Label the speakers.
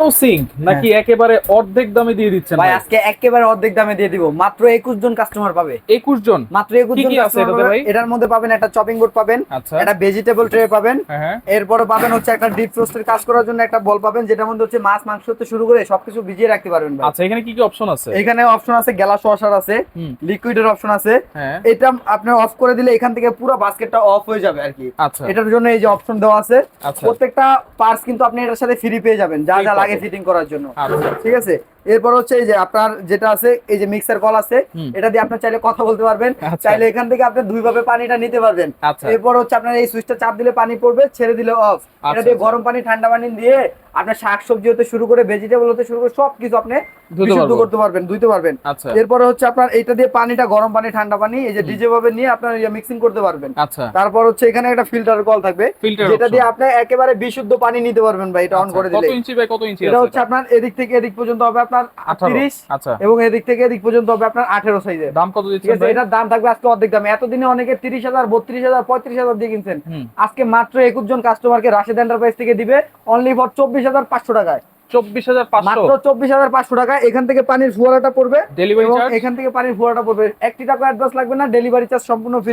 Speaker 1: লাগানো সিঙ্ক নাকি একেবারে অর্ধেক দামে দিয়ে দিচ্ছেন
Speaker 2: ভাই
Speaker 1: ভাই?
Speaker 2: আজকে একেবারে অর্ধেক দামে দিয়ে দিব। মাত্র একুশ জন কাস্টমার পাবে।
Speaker 1: একুশ জন?
Speaker 2: মাত্র একুশ
Speaker 1: কি
Speaker 2: জন
Speaker 1: কি আছে
Speaker 2: customer
Speaker 1: এটাতে
Speaker 2: পাবে। এটার মধ্যে পাবেন একটা চপিং বোর্ড পাবেন
Speaker 1: আচ্ছা।
Speaker 2: একটা ভেজিটেবল ট্রে পাবেন
Speaker 1: হ্যাঁ হ্যাঁ।
Speaker 2: এরপরে পাবেন হচ্ছে একটা ডিপ ফ্রোস্টের কাজ করার জন্য একটা বল পাবেন যেটার মধ্যে হচ্ছে মাছ মাংস থেকে শুরু করে সবকিছু ভিজিয়ে রাখতে পারবেন ভাই।
Speaker 1: আচ্ছা এখানে কি কি অপশন আছে?
Speaker 2: এখানে অপশন আছে গ্যালাস ওয়াশার আছে লিকুইডের অপশন আছে।
Speaker 1: হ্যাঁ।
Speaker 2: এটা আপনি অফ করে দিলে এখান থেকে পুরো বাস্কেটটা অফ হয়ে যাবে আর কি।
Speaker 1: আচ্ছা।
Speaker 2: এটার জন্য এই যে অপশন দেওয়া আছে প্রত্যেকটা পার্টস কিন্তু আপনি এটার সাথে ফ্রি পেয়ে যাবেন। যা যা
Speaker 1: পাবেন।
Speaker 2: লাগে ফিটিং করার জন্য।
Speaker 1: আচ্ছা।
Speaker 2: ঠিক আছে? এরপর হচ্ছে এই যে আপনার যেটা আছে এই যে মিক্সার কল আছে এটা দিয়ে আপনি চাইলে কথা বলতে পারবেন।
Speaker 1: আচ্ছা।
Speaker 2: চাইলে এখান থেকে আপনি দুই ভাবে পানিটা নিতে পারবেন।
Speaker 1: আচ্ছা।
Speaker 2: এরপর হচ্ছে আপনার এই সুইচটা চাপ দিলে পানি পড়বে ছেড়ে দিলে অফ এটা
Speaker 1: আচ্ছা,
Speaker 2: দিয়ে
Speaker 1: আচ্ছা।
Speaker 2: গরম পানি ঠান্ডা পানি দিয়ে আপনার শাকসবজি হতে শুরু করে ভেজিটেবল হতে শুরু করে সবকিছু আপনি বিশুদ্ধ করতে পারবেন ধুইতে পারবেন।
Speaker 1: আচ্ছা।
Speaker 2: এরপরে হচ্ছে আপনার এইটা দিয়ে পানিটা গরম পানি ঠান্ডা পানি এই যে ডিজে ভাবে নিয়ে আপনার মিক্সিং করতে পারবেন।
Speaker 1: আচ্ছা।
Speaker 2: তারপর হচ্ছে এখানে একটা ফিল্টার কল থাকবে যেটা দিয়ে আপনি একেবারে বিশুদ্ধ পানি নিতে পারবেন ভাই এটা অন করে
Speaker 1: আচ্ছা, কত
Speaker 2: দিলে
Speaker 1: ইঞ্চি বাই কত ইঞ্চি
Speaker 2: এটা হচ্ছে আপনার এদিক থেকে এদিক পর্যন্ত হবে আপনার
Speaker 1: 18
Speaker 2: তিরিশ
Speaker 1: আচ্ছা।
Speaker 2: এবং এদিক থেকে এদিক পর্যন্ত হবে আপনার আঠেরো সাইজের।
Speaker 1: দাম কত দিচ্ছেন ভাই?
Speaker 2: এটার দাম থাকবে আজকে অর্ধেক দামে। এতদিনে অনেকে তিরিশ হাজার বত্রিশ হাজার পঁয়ত্রিশ হাজার দিয়ে কিনছেন। আজকে মাত্র একুশ জন কাস্টমারকে রাশেদ এন্টারপ্রাইজ থেকে দিবে। অনলি ফর চব্বিশ হাজার পাঁচশো টাকায়।
Speaker 1: চব্বিশ হাজার
Speaker 2: মাত্র চব্বিশ হাজার পাঁচশো টাকায় এখান থেকে পানির ফুয়ারাটা পড়বে
Speaker 1: ডেলিভারি
Speaker 2: এখান থেকে পানির ফুয়ারাটা পড়বে। একটি টাকা অ্যাডভান্স লাগবে না ডেলিভারি চার্জ সম্পূর্ণ ফ্রি